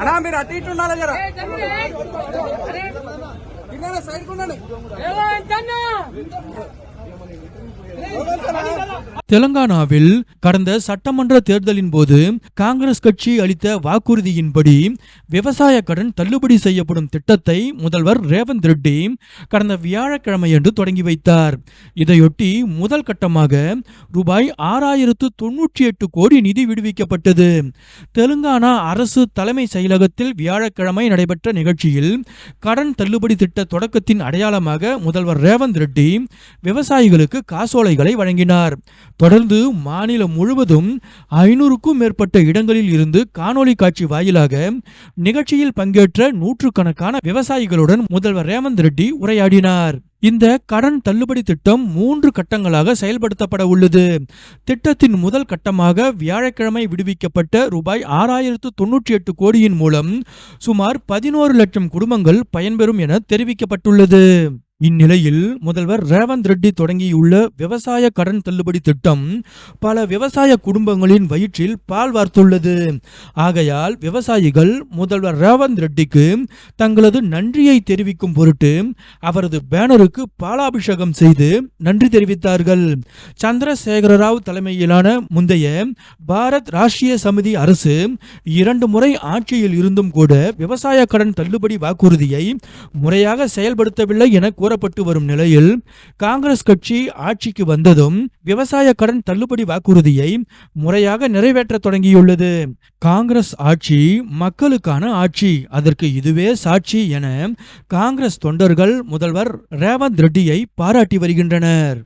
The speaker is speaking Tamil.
అన్నా మీరు అటు ఇటు ఉండాలి జర. సైడ్ ఉండండి. தெலங்கானாவில் கடந்த சட்டமன்ற தேர்தலின் போது காங்கிரஸ் கட்சி அளித்த வாக்குறுதியின்படி விவசாய கடன் தள்ளுபடி செய்யப்படும் திட்டத்தை முதல்வர் ரேவந்த் ரெட்டி கடந்த வியாழக்கிழமையன்று தொடங்கி வைத்தார். இதையொட்டி முதல் கட்டமாக ரூபாய் ஆறாயிரத்து தொன்னூற்றி எட்டு கோடி நிதி விடுவிக்கப்பட்டது. தெலுங்கானா அரசு தலைமை செயலகத்தில் வியாழக்கிழமை நடைபெற்ற நிகழ்ச்சியில் கடன் தள்ளுபடி திட்ட தொடக்கத்தின் அடையாளமாக முதல்வர் ரேவந்த் ரெட்டி விவசாயிகளுக்கு காசோலைகளை வழங்கினார். தொடர்ந்து மாநிலம் முழுவதும் ஐநூறுக்கும் மேற்பட்ட இடங்களில் இருந்து காணொலி காட்சி வாயிலாக நிகழ்ச்சியில் பங்கேற்ற நூற்றுக்கணக்கான விவசாயிகளுடன் முதல்வர் ரேவந்த் ரெட்டி உரையாடினார். இந்த கடன் தள்ளுபடி திட்டம் மூன்று கட்டங்களாக செயல்படுத்தப்பட உள்ளது. திட்டத்தின் முதல் கட்டமாக வியாழக்கிழமை விடுவிக்கப்பட்ட ரூபாய் ஆறாயிரத்து தொன்னூற்றி எட்டு கோடியின் மூலம் சுமார் பதினோரு லட்சம் குடும்பங்கள் பயன்பெறும் என தெரிவிக்கப்பட்டுள்ளது. இந்நிலையில் முதல்வர் ரேவந்த் ரெட்டி தொடங்கியுள்ள விவசாய கடன் தள்ளுபடி திட்டம் பல விவசாய குடும்பங்களின் வயிற்றில் பால் வார்த்துள்ளது. ஆகையால் விவசாயிகள் முதல்வர் ரேவந்த் ரெட்டிக்கு தங்களது நன்றியை தெரிவிக்கும் பொருட்டு அவரது பேனருக்கு பாலாபிஷேகம் செய்து நன்றி தெரிவித்தார்கள். சந்திரசேகர ராவ் தலைமையிலான முந்தைய பாரத் ராஷ்டிரிய சமிதி அரசு இரண்டு முறை ஆட்சியில் இருந்தும் கூட விவசாய கடன் தள்ளுபடி வாக்குறுதியை முறையாக செயல்படுத்தவில்லை என கூறப்பட்டு வரும் நிலையில் காங்கிரஸ் கட்சி ஆட்சிக்கு வந்ததும் விவசாய கடன் தள்ளுபடி வாக்குறுதியை முறையாக நிறைவேற்ற தொடங்கியுள்ளது. காங்கிரஸ் ஆட்சி மக்களுக்கான ஆட்சி. அதற்கு இதுவே சாட்சி என காங்கிரஸ் தொண்டர்கள் முதல்வர் ரேவந்த் ரெட்டியை பாராட்டி வருகின்றனர்.